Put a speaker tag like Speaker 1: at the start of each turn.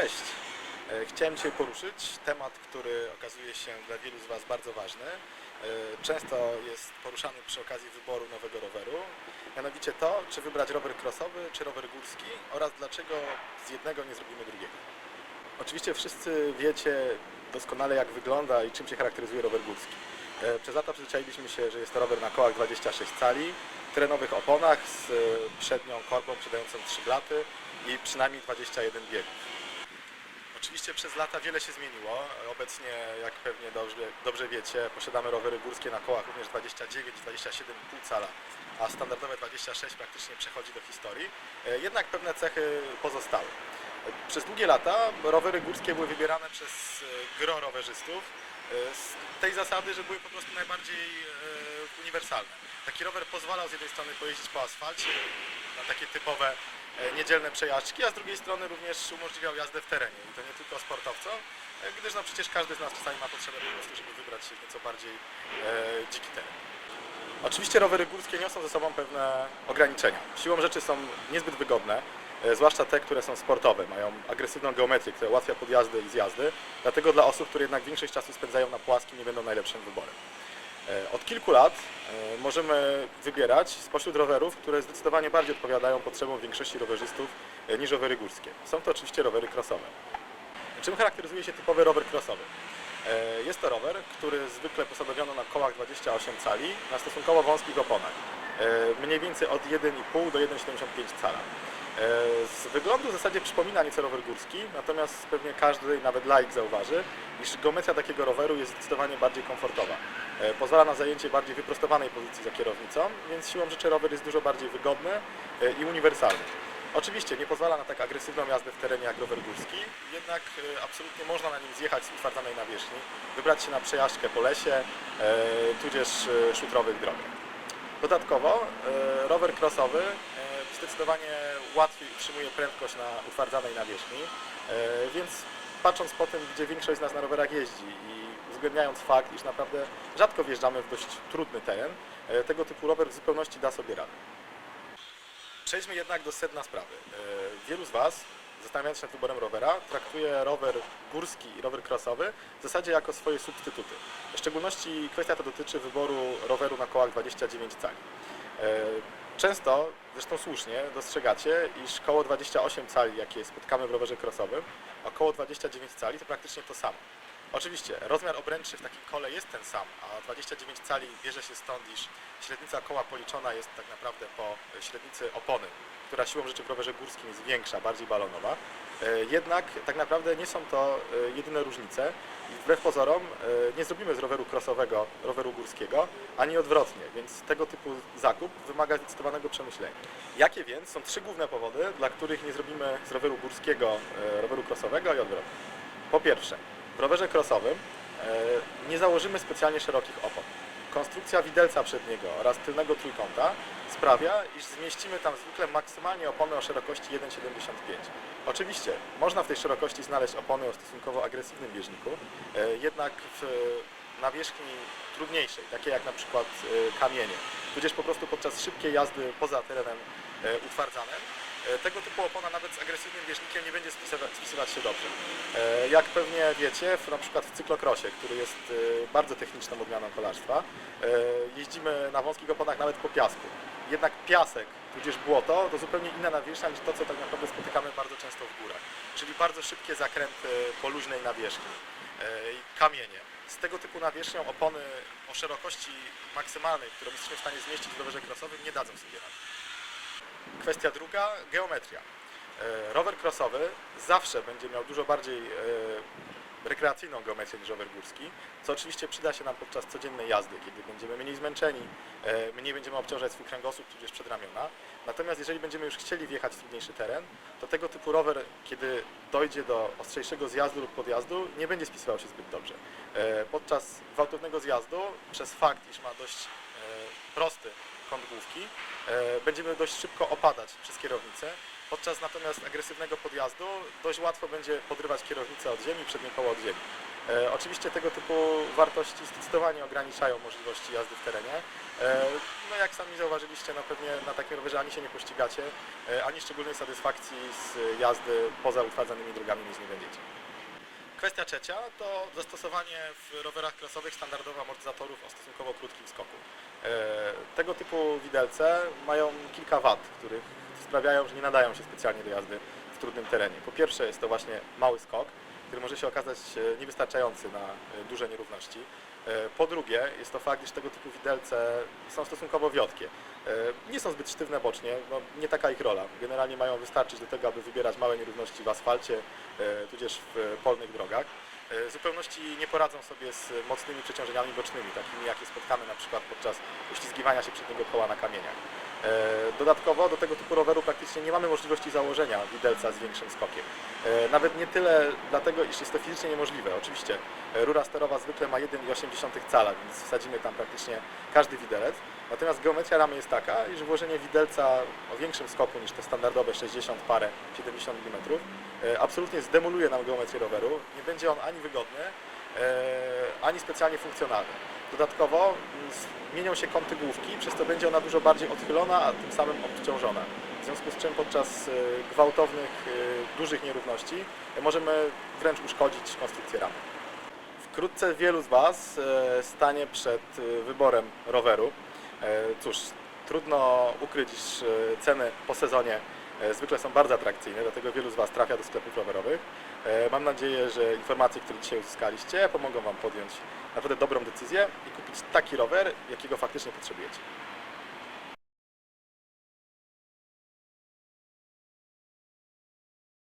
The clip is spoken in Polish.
Speaker 1: Cześć. E, Chciałem dzisiaj poruszyć temat, który okazuje się dla wielu z Was bardzo ważny. E, Często jest poruszany przy okazji wyboru nowego roweru. Mianowicie to, czy wybrać rower crossowy, czy rower górski oraz dlaczego z jednego nie zrobimy drugiego. Oczywiście wszyscy wiecie doskonale jak wygląda i czym się charakteryzuje rower górski. E, Przez lata przyzwyczailiśmy się, że jest to rower na kołach 26 cali, terenowych oponach z przednią korbą przydającą 3 blaty i przynajmniej 21 biegów. Oczywiście przez lata wiele się zmieniło. Obecnie, jak pewnie dobrze, dobrze wiecie, posiadamy rowery górskie na kołach również 29-27,5 cala, a standardowe 26 praktycznie przechodzi do historii. E, Jednak pewne cechy pozostały. Przez długie lata rowery górskie były wybierane przez e, gro rowerzystów e, z tej zasady, że były po prostu najbardziej uniwersalne. Taki rower pozwalał z jednej strony pojeździć po asfalcie na takie typowe niedzielne przejażdżki, a z drugiej strony również umożliwiał jazdę w terenie i to nie tylko sportowcom, e, gdyż no przecież każdy z nas czasami ma potrzebę po prostu, żeby wybrać się nieco bardziej e, dziki teren. Oczywiście rowery górskie niosą ze sobą pewne ograniczenia. Siłą rzeczy są niezbyt wygodne, e, zwłaszcza te, które są sportowe, mają agresywną geometrię, która ułatwia podjazdy i zjazdy, dlatego dla osób, które jednak większość czasu spędzają na płaskim, nie będą najlepszym wyborem. E, Od kilku lat e, możemy wybierać spośród rowerów, które zdecydowanie bardziej odpowiadają potrzebom większości rowerzystów e, niż rowery górskie. Są to oczywiście rowery crossowe. Czym charakteryzuje się typowy rower crossowy? Jest to rower, który zwykle posadowiono na kołach 28 cali na stosunkowo wąskich oponach. Mniej więcej od 1,5 do 1,75 cala. E, Z wyglądu w zasadzie przypomina nieco rower górski, natomiast pewnie każdy, nawet laik zauważy, iż geometria takiego roweru jest zdecydowanie bardziej komfortowa. E, Pozwala na zajęcie bardziej wyprostowanej pozycji za kierownicą, więc siłą rzeczy rower jest dużo bardziej wygodny e, i uniwersalny. Oczywiście nie pozwala na tak agresywną jazdę w terenie jak rower górski, jednak absolutnie można na nim zjechać z utwardzanej nawierzchni, wybrać się na przejażdżkę po lesie, tudzież szutrowych drogach. Dodatkowo rower crossowy zdecydowanie łatwiej utrzymuje prędkość na utwardzanej nawierzchni, e, więc patrząc po tym, gdzie większość z nas na rowerach jeździ i uwzględniając fakt, iż naprawdę rzadko wjeżdżamy w dość trudny teren, e, tego typu rower w zupełności da sobie radę. Przejdźmy jednak do sedna sprawy. E, Wielu z Was, zastanawiając się nad wyborem rowera, traktuje rower górski i rower crossowy w zasadzie jako swoje substytuty. W szczególności kwestia ta dotyczy wyboru roweru na kołach 29 cali. Często, zresztą słusznie, dostrzegacie, iż koło 28 cali, jakie spotkamy w rowerze crossowym, a koło 29 cali to praktycznie to samo. Oczywiście, rozmiar obręczy w takim kole jest ten sam, a 29 cali bierze się stąd, iż średnica koła policzona jest tak naprawdę po średnicy opony, która siłą rzeczy w rowerze górskim jest większa, bardziej balonowa. E, Jednak tak naprawdę nie są to e, jedyne różnice i wbrew pozorom e, nie zrobimy z roweru crossowego roweru górskiego, ani odwrotnie, więc tego typu zakup wymaga zdecydowanego przemyślenia. Jakie więc są trzy główne powody, dla których nie zrobimy z roweru górskiego e, roweru crossowego i odwrotnie? Po pierwsze, w rowerze crossowym e, nie założymy specjalnie szerokich opon. Konstrukcja widelca przedniego oraz tylnego trójkąta sprawia, iż zmieścimy tam zwykle maksymalnie opony o szerokości 1,75. Oczywiście można w tej szerokości znaleźć opony o stosunkowo agresywnym bieżniku, e, jednak w nawierzchni trudniejszej, takie jak na przykład e, kamienie, tudzież po prostu podczas szybkiej jazdy poza terenem utwardzanym, tego typu opona nawet z agresywnym bieżnikiem nie będzie spisywa- spisywać się dobrze. E, Jak pewnie wiecie, w, na przykład w cyklokrosie, który jest e, bardzo techniczną odmianą kolarstwa, e, jeździmy na wąskich oponach nawet po piasku. Jednak piasek, tudzież błoto, to zupełnie inna nawierzchnia niż to, co tak naprawdę spotykamy bardzo często w górach. Czyli bardzo szybkie zakręty po luźnej nawierzchni e, kamienie. Z tego typu nawierzchnią opony o szerokości maksymalnej, którą jesteśmy w stanie zmieścić w rowerze crossowym, nie dadzą sobie rady. Kwestia druga, geometria. E, Rower crossowy zawsze będzie miał dużo bardziej e, rekreacyjną geometrię niż rower górski, co oczywiście przyda się nam podczas codziennej jazdy, kiedy będziemy mniej zmęczeni, e, mniej będziemy obciążać swój kręgosłup tudzież przedramiona. Natomiast jeżeli będziemy już chcieli wjechać w trudniejszy teren, to tego typu rower, kiedy dojdzie do ostrzejszego zjazdu lub podjazdu, nie będzie spisywał się zbyt dobrze. E, Podczas gwałtownego zjazdu, przez fakt, iż ma dość e, prosty kąt główki, będziemy dość szybko opadać przez kierownicę. Podczas natomiast agresywnego podjazdu dość łatwo będzie podrywać kierownicę od ziemi, przednie koło od ziemi. E, Oczywiście tego typu wartości zdecydowanie ograniczają możliwości jazdy w terenie. E, No jak sami zauważyliście, no pewnie na takim rowerze ani się nie pościgacie, e, ani szczególnej satysfakcji z jazdy poza utwardzanymi drogami mieć nie będziecie. Kwestia trzecia to zastosowanie w rowerach klasowych standardowo amortyzatorów o stosunkowo krótkim skoku. E, Tego typu widelce mają kilka wad, których sprawiają, że nie nadają się specjalnie do jazdy w trudnym terenie. Po pierwsze jest to właśnie mały skok, który może się okazać e, niewystarczający na e, duże nierówności. E, Po drugie jest to fakt, iż tego typu widelce są stosunkowo wiotkie. E, Nie są zbyt sztywne bocznie, no, nie taka ich rola. Generalnie mają wystarczyć do tego, aby wybierać małe nierówności w asfalcie, e, tudzież w polnych drogach. W zupełności nie poradzą sobie z mocnymi przeciążeniami bocznymi, takimi jakie spotkamy na przykład podczas uślizgiwania się przedniego koła na kamieniach. E, Dodatkowo do tego typu roweru praktycznie nie mamy możliwości założenia widelca z większym skokiem. E, Nawet nie tyle dlatego, iż jest to fizycznie niemożliwe. Oczywiście e, rura sterowa zwykle ma 1,8 cala, więc wsadzimy tam praktycznie każdy widelec. Natomiast geometria ramy jest taka, iż włożenie widelca o większym skoku niż te standardowe 60 parę 70 mm absolutnie zdemoluje nam geometrię roweru. Nie będzie on ani wygodny, ani specjalnie funkcjonalny. Dodatkowo mm, zmienią się kąty główki, przez to będzie ona dużo bardziej odchylona, a tym samym obciążona. W związku z czym podczas e, gwałtownych, e, dużych nierówności e, możemy wręcz uszkodzić konstrukcję ramy. Wkrótce wielu z Was e, stanie przed e, wyborem roweru. E, Cóż, trudno ukryć, ceny po sezonie zwykle są bardzo atrakcyjne, dlatego wielu z Was trafia do sklepów rowerowych. E, Mam nadzieję, że informacje, które dzisiaj uzyskaliście, pomogą Wam podjąć naprawdę dobrą decyzję i kupić taki rower, jakiego faktycznie potrzebujecie.